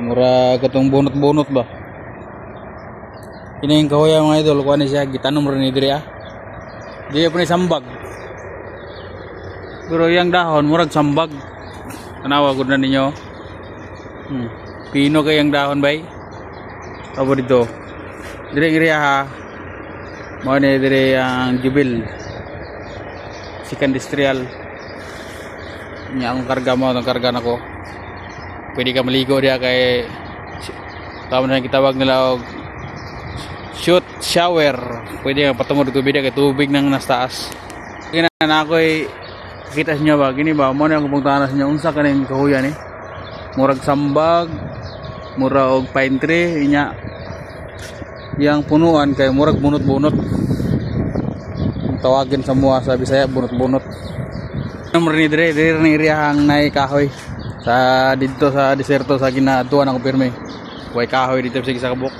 Mura katong bunot-bunot ba. Kini yung kahoy mga idol, kuha ni siya, gitanom rin ni Diri ah. Di pa ni sambag. Pero yung dahon, murag sambag. Tanawa ko na ninyo. Hmm. Pino kayang dahon bay. Abo dito. Dire iriya ha. Mo ni dire ang jubil. Sikan industrial. Nya akong karga mo, ang karga nako. Pwede ka maligo diya kay tama na kitawag nila shoot shower. Pwede ka patungod tubig diya kay tubig nang nasa taas. Na ako ay kita niya ba gini ba mo na ang pupuntahan sa niya unsa kaning kahuyan eh. Murag sambag, mura og pine tree inya yang punuan kay murag bunot-bunot. Tawagin sa mua sa Bisaya bunot-bunot. Number ni dire dire ni area ang nay kahoy sa dito sa deserto sa ginatuan ako pirmi. Way kahoy dito sa kabuk.